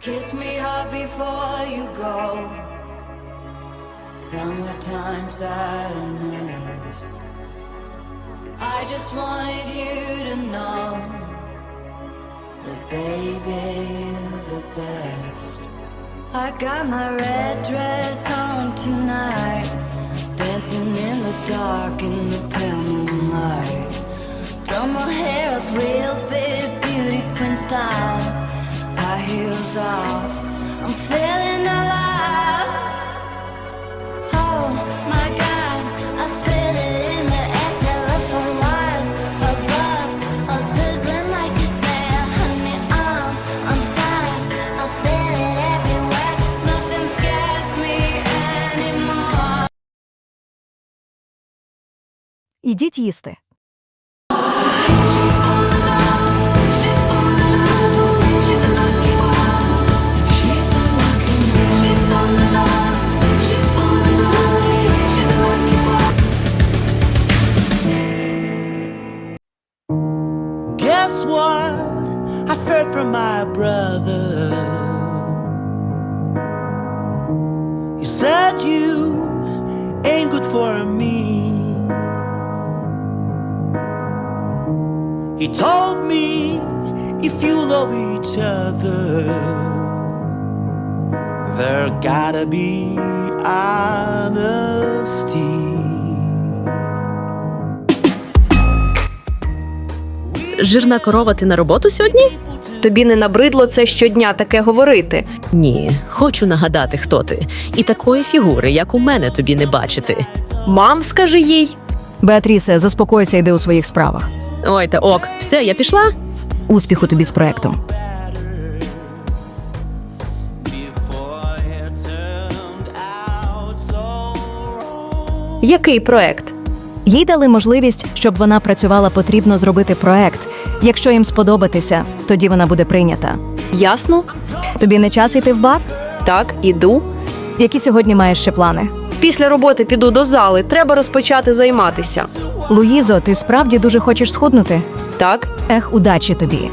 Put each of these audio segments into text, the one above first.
Kiss me hard before you go. Summertime sadness. I just wanted you to know that baby you're the best. I got my red dress on tonight, dancing in the dark in the pale moonlight. Throw my hair up real big, beauty queen style High heels off, I'm feeling alive. Oh my God, I feel it in the air, telephone wires above, all sizzling like a snare. Honey, I'm on fire, I feel it everywhere. Nothing scares me anymore. Ідіть їсти. Guess what? I've heard from my brother. He said you ain't good for me. He told me if you love each other, there gotta be honesty. Жирна корова, ти на роботу сьогодні? Тобі не набридло це щодня таке говорити. Ні, хочу нагадати, хто ти. І такої фігури, як у мене, тобі не бачити. Мам, скажи їй. Беатрісе, заспокойся, йди у своїх справах. Ой, та ок, все, я пішла. Успіху тобі з проектом. Який проект? Їй дали можливість, щоб вона працювала, потрібно зробити проект. Якщо їм сподобатися, тоді вона буде прийнята. Ясно? Тобі не час йти в бар? Так, іду. Які сьогодні маєш ще плани? Після роботи піду до зали. Треба розпочати займатися. Луїзо, ти справді дуже хочеш схуднути? Так, Ех, удачі тобі.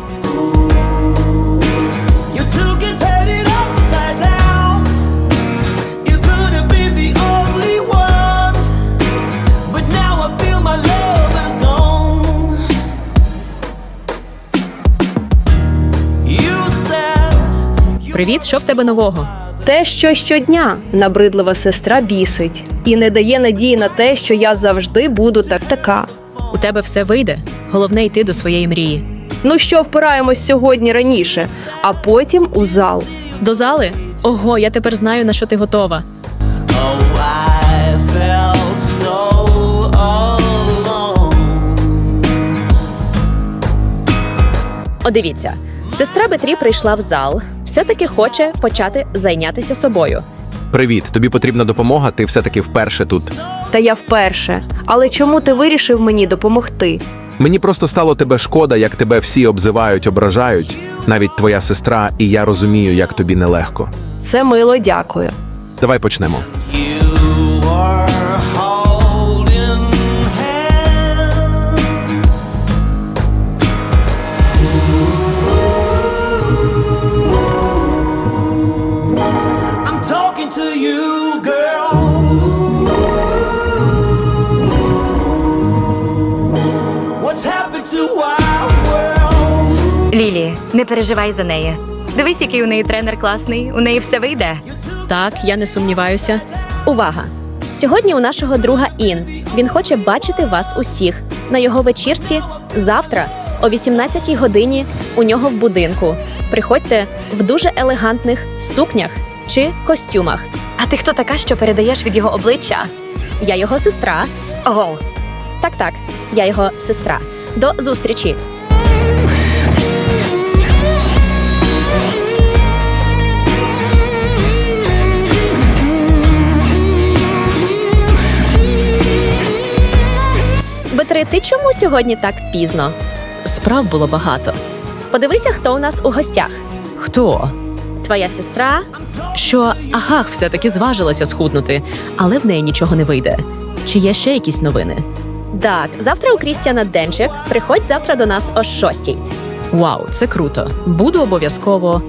Привіт, що в тебе нового? те, що щодня набридлива сестра бісить і не дає надії на те, що я завжди буду так така. У тебе все вийде. Головне йти до своєї мрії. Ну що, впираємось сьогодні раніше, а потім у зал. До зали? Ого, я тепер знаю, на що ти готова. О, дивіться, сестра Бетрі прийшла в зал. Все-таки хоче почати зайнятися собою. Привіт, тобі потрібна допомога, ти все-таки вперше тут. Та я вперше. Але чому ти вирішив мені допомогти? Мені просто стало тебе шкода, як тебе всі обзивають, ображають. Навіть твоя сестра, і я розумію, як тобі нелегко. Це мило, дякую. Давай почнемо. Лілі, не переживай за неї. Дивись, який у неї тренер класний. У неї все вийде. Так, я не сумніваюся. Увага! Сьогодні у нашого друга Ін. Він хоче бачити вас усіх на його вечірці завтра о 18-й годині у нього в будинку. Приходьте в дуже елегантних сукнях чи костюмах. А ти хто така, що передаєш від його обличчя? Я його сестра. Ого, Так, так, я його сестра. До зустрічі. Ти чому сьогодні так пізно? Справ було багато. Подивися, хто у нас у гостях. Хто? Твоя сестра. Що Агах все-таки зважилася схуднути, але в неї нічого не вийде. Чи є ще якісь новини? Так, завтра у Крістіана Денчик. Приходь завтра до нас о шостій. Вау, це круто. Буду обов'язково.